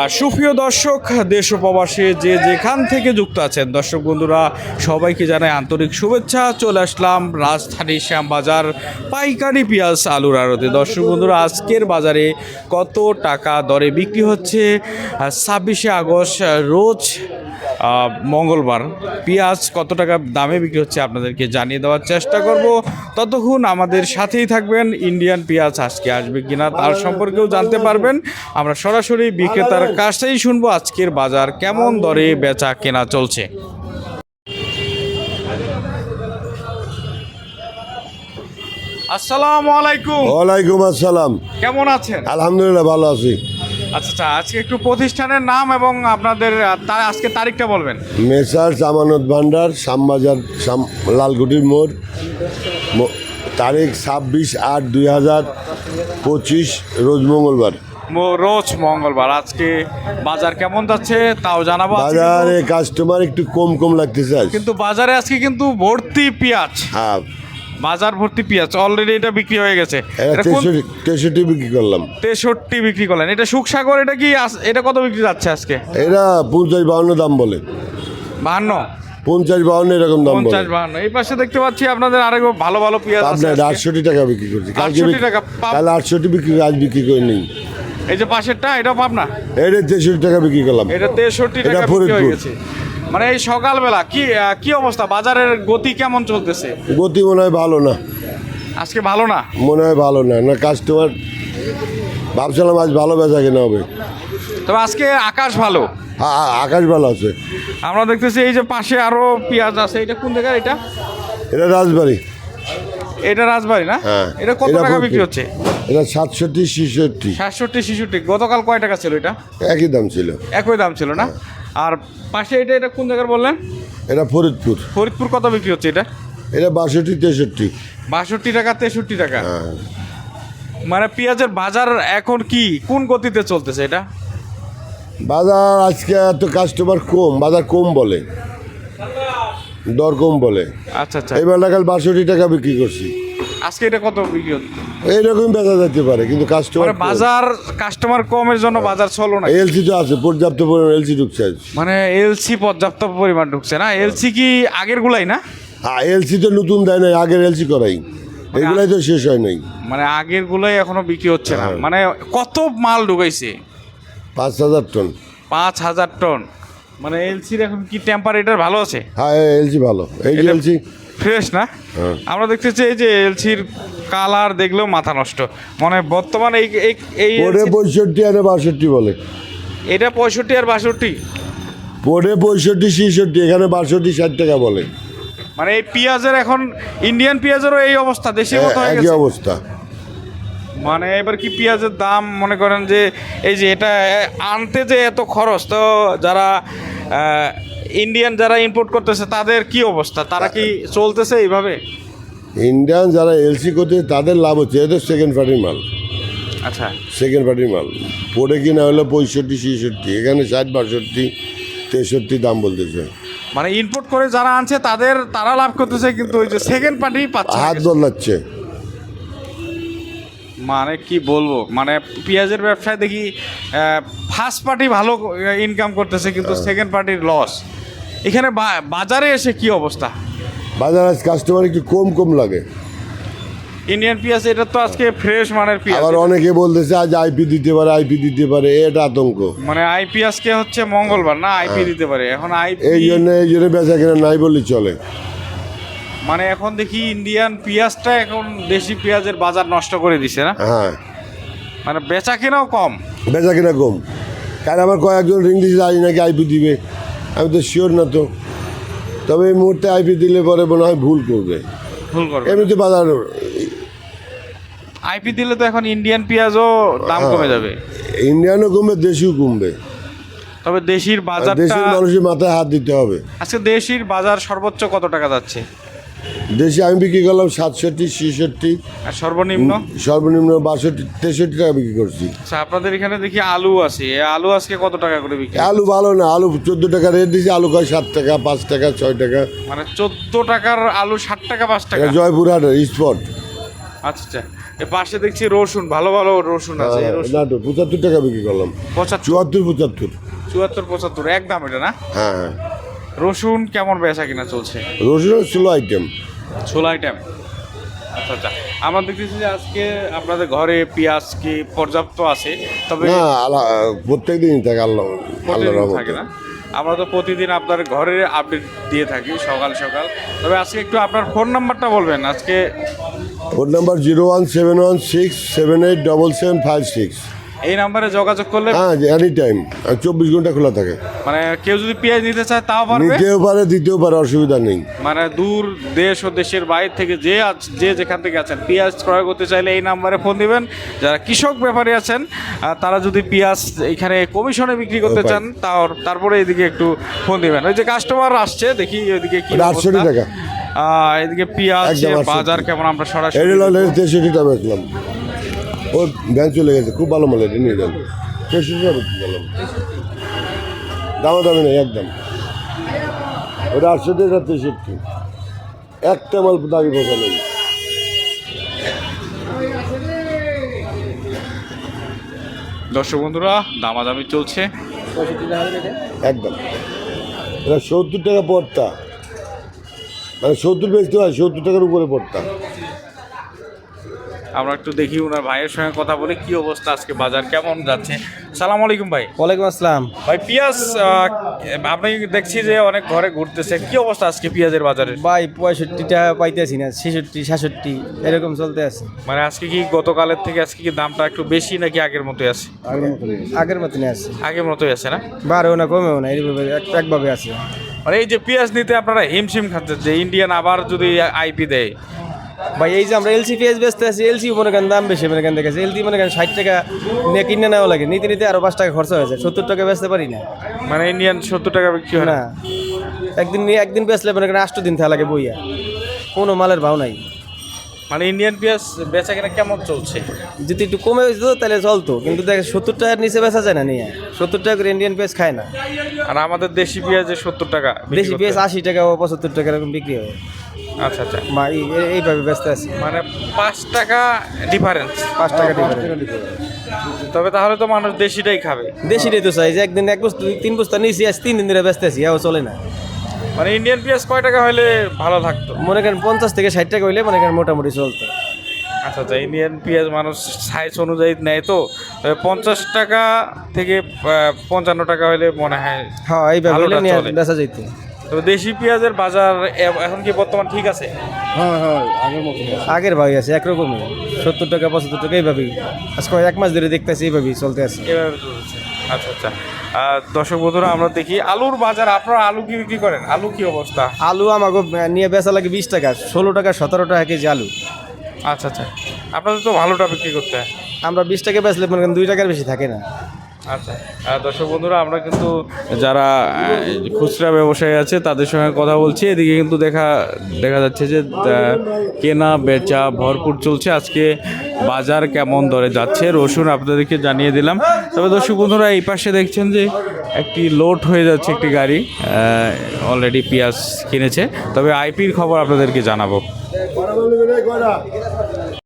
আর সুপ্রিয় দর্শক, দেশ ও প্রবাসী যে যেখান থেকে যুক্ত আছেন, দর্শক বন্ধুরা, সবাইকে জানাই আন্তরিক শুভেচ্ছা। চলে আসলাম রাজধানী শ্যামবাজার পাইকারি পেঁয়াজ আলুর আড়তে। দর্শক বন্ধুরা, আজকের বাজারে কত টাকা দরে বিক্রি হচ্ছে? ছাব্বিশে আগস্ট, রোজ মঙ্গলবার পেঁয়াজ কত টাকা দামে বিক্রি হচ্ছে আপনাদেরকে জানিয়ে দেওয়ার চেষ্টা করব। ততক্ষণ আমাদের সাথেই থাকবেন ইন্ডিয়ান পেঁয়াজ আজকে আসবে কিনা তার সম্পর্কেও জানতে পারবেন। আমরা সরাসরি বিক্রেতার কাছেই শুনব আজকের বাজার কেমন দরে বেচা কেনা চলছে। আসসালামু আলাইকুম। ওয়ালাইকুম আসসালাম। কেমন আছেন? আলহামদুলিল্লাহ ভালো আছি। আচ্ছা আচ্ছা আজকে একটু প্রতিষ্ঠানের নাম এবং আপনাদের আহ, তা- আজকে তারিখটা বলবেন। মেসার জামানত ভান্ডার শ্যামবাজার শ্যাম লালকুটির মোড়। ম- তারিখ ছাব্বিশ আট দুই হাজার পঁচিশ রোজ মঙ্গলবার। মো- রোজ মঙ্গলবার। আজকে বাজার কেমন যাচ্ছে তাও জানাব আজকে বাজারে কাস্টমার একটু কম কম লাগতেছে আজ। কিন্তু বাজারে আজকে কিন্তু ভর্তি পেঁয়াজ। হ্যাঁ। বাজার ভর্তি পেঁয়াজ অলরেডি এটা বিক্রি হয়ে গেছে। কোন- তেষট্টি বিক্রি করলাম। তেষট্টি বিক্রি করলেন। এটা সুখসাগর এটা কি এটা কত বিক্রি যাচ্ছে আজকে? এটা পঞ্চাশ বাউন্ন দাম বলে। বাহান্ন? পঞ্চাশ বাউন্ন এরকম দাম পঞ্চাশ বাহান্ন। এই পাশে দেখতে পাচ্ছি আপনাদের আরেক ভালো ভালো পেঁয়াজ আছে আপনার আটষট্টি টাকা বিক্রি করছি। কালকে 68 বিক্রি- টাকা, কাল আটষট্টি বিক্রি আজ বিক্রি করে নেই। এই যে পাশেরটা এটা পাবনা? এটা তেষট্টি টাকা বিক্রি করলাম। এটা তেষট্টি টাকা বিক্রি হয়ে গেছে। মানে এই সকালবেলা কি কি অবস্থা? বাজারের গতি কেমন চলতেছে? গতি মনে হয় ভালো না। আজকে ভালো না? মনে হয় ভালো না। না কাস্টমার ভাবছিলাম আজ ভালো বেচা কেনা হবে। তবে আজকে আকাশ ভালো? আকাশ ভালো আছে। আমরা দেখতেছি এই যে পাশে আরও পেঁয়াজ আছে। এটা কোন জায়গার এটা? এটা রাজবাড়ি। এটা রাজবাড়ি না? হ্যাঁ এটা কত টাকা বিক্রি হচ্ছে? এটা সাতষট্টি ছেষট্টি। সাতষট্টি শিশুটি গতকাল কয় টাকা ছিল এটা? একই দাম ছিল। একই দাম ছিল না? আর পাশে এটা এটা কোন জায়গার বললেন? এটা ফরিদপুর। ফরিদপুর কত বিক্রি হচ্ছে এটা? এটা বাষট্টি তেষট্টি। বাষট্টি টাকা তেষট্টি টাকা। হ্যাঁ। মানে পেঁয়াজের বাজার এখন কি? কোন গতিতে চলতেছে এটা? বাজার আজকে এত কাস্টমার কম বাজার কম বলে। দর কম বলে। আচ্ছা আচ্ছা। এবার কাল বাষট্টি টাকা বিক্রি করছি। আজকে এটা কত বিক্রি হচ্ছে এইরকম বেচা যেতে পারে কিন্তু কাস্টমার মানে বাজার কাস্টমার কমের জন্য বাজার চলো না এলসি তো আছে পর্যাপ্ত পরিমাণ এলসি ঢুকছে মানে এলসি পর্যাপ্ত পরিমাণ ঢুকছে না? এলসি কি আগের গুলাই না? হ্যাঁ এলসি তো নতুন দেয় নাই আগের এলসি করাই। এগুলাই তো শেষ হয় নাই। মানে আগের গুলাই এখনও বিক্রি হচ্ছে না। হ্যাঁ। মানে কত মাল ঢুকাইছে? পাঁচ হাজার টন। পাঁচ হাজার টন। মানে এলসির এখন কি টেম্পারেচার ভালো আছে? হ্যাঁ এলসি ভালো। এই এলসি ফ্রেশ না? হ্যাঁ। আমরা দেখতেছি এই যে এলসির কালার দেখলেও মাথা নষ্ট। মানে বর্তমানে এই এই এই পঁয়ষট্টি আর বাষট্টি বলে। এটা পঁয়ষট্টি আর বাষট্টি? পরে পঁয়ষট্টি ছেষট্টি এখানে বাষট্টি ষাট টাকা বলে। মানে এই পেঁয়াজের এখন ইন্ডিয়ান পেঁয়াজেরও এই অবস্থা দেশি মতো হয়ে গেছে? অবস্থা। মানে এবার কি পেঁয়াজের দাম মনে করেন যে এই যে এটা আনতে যে এত খরচ তো যারা ইন্ডিয়ান যারা ইম্পোর্ট করতেছে তাদের কি অবস্থা? তারা কি চলতেছে এইভাবে? ইন্ডিয়ান যারা এলসি করতে তাদের লাভ হচ্ছে। এদের সেকেন্ড পার্টির মাল। আচ্ছা। সেকেন্ড পার্টির মাল। পরে কিনা হলো পঁয়ষট্টি ছেষট্টি এখানে ষাট বাষট্টি তেষট্টি দাম বলতেছে। মানে ইম্পোর্ট করে যারা আনছে তাদের তারা লাভ করতেছে কিন্তু ওই যে সেকেন্ড পার্টি পাচ্ছে হাত। বদলাচ্ছে মানে কি বলব? মানে পেঁয়াজের ব্যবসায় দেখি ফার্স্ট পার্টি ভালো ইনকাম করতেছে কিন্তু সেকেন্ড পার্টির লস এখানে বাজারে এসে কি অবস্থা? বাজার আজ কাস্টমার একটু কম কম লাগে। ইন্ডিয়ান পেঁয়াজ এটা তো আজকে ফ্রেশ মানের পেঁয়াজ। আবার অনেকে বলতেছে আজ আইপি দিতে পারে আইপি দিতে পারে এটা আতঙ্ক। মানে আইপি আজকে হচ্ছে মঙ্গলবার না আইপি দিতে পারে এখন আইপি এই জন্য এই জন্য বেচা কেনা নাই বললেই চলে। মানে এখন দেখি ইন্ডিয়ান পেঁয়াজটা এখন দেশি পেঁয়াজের বাজার নষ্ট করে দিছে না? হ্যাঁ। মানে বেচা কেনাও কম। বেচা কেনা কম। কারণ আমার কয়েকজন রিং দিয়েছে আজ নাকি আইপি দিবে। আমি তো শিওর না তো। তবে এই মুহূর্তে আইপি দিলে পরে মনে হয় ভুল করবে। ভুল করবে। এমনিতে বাজার আইপি দিলে তো এখন ইন্ডিয়ান পেঁয়াজও দাম হ্যাঁ। কমে যাবে। ইন্ডিয়ানও কমবে দেশিও কমবে। তবে দেশির আর বাজারটা দেশের মানুষের মাথায় হাত দিতে হবে। আজকে দেশির বাজার সর্বোচ্চ কত টাকা যাচ্ছে? দেশে আমি বিক্রি করলাম সাতষট্টি ছেষট্টি। আর সর্বনিম্ন? সর্বনিম্ন বাষট্টি তেষট্টি টাকা বিক্রি করছি। আচ্ছা আপনাদের এখানে দেখি আলু আছে। আলু আজকে কত টাকা করে বিক্রি? আলু ভালো না আলু চোদ্দ টাকা রেট দিয়েছি আলু কয় সাত টাকা পাঁচ টাকা ছয় টাকা। মানে চোদ্দ টাকার আলু ষাট টাকা পাঁচ টাকা? জয়পুরহাটের স্পট আচ্ছা আচ্ছা। এ পাশে দেখছি রসুন ভালো ভালো রসুন আছে এই না তো পঁচাত্তর টাকা বিক্রি করলাম। পঁচাত্তর। চুয়াত্তর পঁচাত্তর। চুয়াত্তর পঁচাত্তর এক দাম এটা না? হ্যাঁ হ্যাঁ। রসুন কেমন বেচা কিনা চলছে? রসুন স্লো আইটেম ছোলা আইটেম আচ্ছা আচ্ছা। আমরা দেখতেছি যে আজকে আপনাদের ঘরে পেঁয়াজ কি পর্যাপ্ত আছে? তবে না আল্লাহ প্রত্যেক দিনই থাকে আল্লাহ আল্লাহ থাকে না? আমরা তো প্রতিদিন আপনার ঘরের আপডেট দিয়ে থাকি সকাল সকাল। তবে আজকে একটু আপনার ফোন নাম্বারটা বলবেন। আজকে phone number zero one seven one six seven eight double seven five six এই নাম্বারে যোগাযোগ করলে হ্যাঁ এনি টাইম চব্বিশ ঘণ্টা খোলা থাকে। মানে কেউ যদি পেঁয়াজ নিতে চায় তাও পারবে? নিতেও পারে দিতেও পারে অসুবিধা নেই। মানে দূর দেশ ও দেশের বাইরে থেকে যে যে যেখান থেকে আছেন পেঁয়াজ ক্রয় করতে চাইলে এই নাম্বারে ফোন দিবেন। যারা কৃষক ব্যাপারী আছেন তারা যদি পেঁয়াজ এখানে কমিশনে বিক্রি করতে চান তার তারপরে এদিকে একটু ফোন দিবেন। ওই যে কাস্টমার আসছে দেখি ওইদিকে কি ওটা 68 অবস্থা। টাকা। এদিকে পেঁয়াজ বাজার কেমন আমরা সরাসরি বেচলাম। ও ব্যাংক চলে গেছে খুব ভালো মাল এটা নিয়ে যান। বিক্রি করলাম দামা দামি নেই একদম। ওটা আটষট্টি এটা তেষট্টি। একটা মাল দাবি পয়সা নেই। দর্শক বন্ধুরা দামাদামি চলছে। একদম। এটা সত্তর টাকা পড়তা মানে সত্তর বেচতে হয় সত্তর টাকার উপরে পড়তা আমরা একটু দেখি ওনার ভাইয়ের সঙ্গে কথা বলে কি অবস্থা আজকে বাজার কেমন যাচ্ছে? সালাম আলাইকুম ভাই। ওয়ালাইকুম আসসালাম। ভাই পেঁয়াজ আপনি দেখছি যে অনেক ঘরে ঘুরতেছে কি অবস্থা আজকে পেঁয়াজের বাজারে ভাই পঁয়ষট্টি টাকা পাইতেছি না ছেষট্টি সাতষট্টি এরকম চলতে আছে। মানে আজকে কি গতকালের থেকে আজকে কি দামটা একটু বেশি নাকি আগের মতোই আছে? আগের মতনই আছে। আগের মতোই আছে। না? বাড়েও না কমেও না এইভাবে এক- একভাবে আছে। মানে এই যে পেঁয়াজ নিতে আপনারা হিমশিম খাচ্ছেন যে ইন্ডিয়ান আবার যদি আইপি দেয় ভাই এই যে আমরা এলসি পেঁয়াজ বেচতে আছি এলসি মনে করেন দাম বেশি মনে করেন দেখেছি। এলসি মনে করেন ষাট টাকা নিয়ে কিনে নেওয়া লাগে। নিতে নিতে আরও পাঁচ টাকা খরচা হয়েছে সত্তর টাকা বেচতে পারি না। মানে ইন্ডিয়ান সত্তর টাকা বিক্রি হয় না? একদিন নিয়ে একদিন বেচলে মনে করেন আষ্ট দিন থাকা লাগে বইয়া। কোনো মালের ভাও নাই। মানে ইন্ডিয়ান পেঁয়াজ বেচা কেনা কেমন চলছে? যদি একটু কমে হয়েছে তাহলে চলতো। কিন্তু দেখ সত্তর টাকার নিচে বেচা যায় না নিয়ে। সত্তর টাকা করে ইন্ডিয়ান পেঁয়াজ খায় না। আর আমাদের দেশি পেঁয়াজে সত্তর টাকা দেশি পেঁয়াজ আশি টাকা ও পঁচাত্তর টাকা এরকম বিক্রি হয়। আচ্ছা আচ্ছা। এই- এইভাবে ব্যস্ত আছি। মানে পাঁচ টাকা ডিফারেন্স পাঁচ টাকা। তবে তাহলে তো মানুষ দেশিটাই খাবে। দেশিটাই তো চাই যে একদিন এক বস্তু তিন বস্তা নিয়েছি আজ তিন দিন ধরে ব্যস্ত আছি এও চলে না। মানে ইন্ডিয়ান পেঁয়াজ কয় টাকা হলে ভালো থাকতো? মনে করেন পঞ্চাশ থেকে ষাট টাকা হইলে মনে করেন মোটামুটি চলতো। আচ্ছা আচ্ছা ইন্ডিয়ান পেঁয়াজ মানুষ সাইজ অনুযায়ী নেয় তো? তবে পঞ্চাশ টাকা থেকে পঞ্চান্ন টাকা হলে মনে হয় হ্যাঁ এইভাবে। বেচা যেত তবে দেশি পেঁয়াজের বাজার এখন কি বর্তমান ঠিক আছে? আগের ভাই আছে। একরকমই। সত্তর টাকা পঁচাত্তর টাকা এইভাবেই। আজকে এক মাস ধরে দেখতেছি এইভাবেই চলতে আছে। এভাবে চলছে। আচ্ছা আচ্ছা। আর দর্শক বন্ধুরা আমরা দেখি আলুর বাজার আপনারা আলু কি বিক্রি করেন? আলু কি অবস্থা? আলু আমাকে নিয়ে বেচা লাগে বিশ টাকা ষোলো টাকা সতেরো টাকা কেজি আলু। আচ্ছা আচ্ছা। আপনাদের তো ভালোটা বিক্রি করতে হয়। আমরা বিশ টাকা বেচলে মনে করেন দুই টাকার বেশি থাকে না। আচ্ছা। দর্শক বন্ধুরা, আমরা কিন্তু যারা খুচরা ব্যবসায়ী আছে, তাদের সঙ্গে কথা বলছি। এদিকে কিন্তু দেখা দেখা যাচ্ছে যে কেনা, বেচা, ভরপুর চলছে। আজকে বাজার কেমন দরে যাচ্ছে? রসুন আপনাদেরকে জানিয়ে দিলাম। তবে দর্শক বন্ধুরা, এই পাশে দেখছেন যে, একটি লোড হয়ে যাচ্ছে একটি গাড়ি। অলরেডি পেঁয়াজ কিনেছে। তবে আইপির খবর আপনাদেরকে জানাব।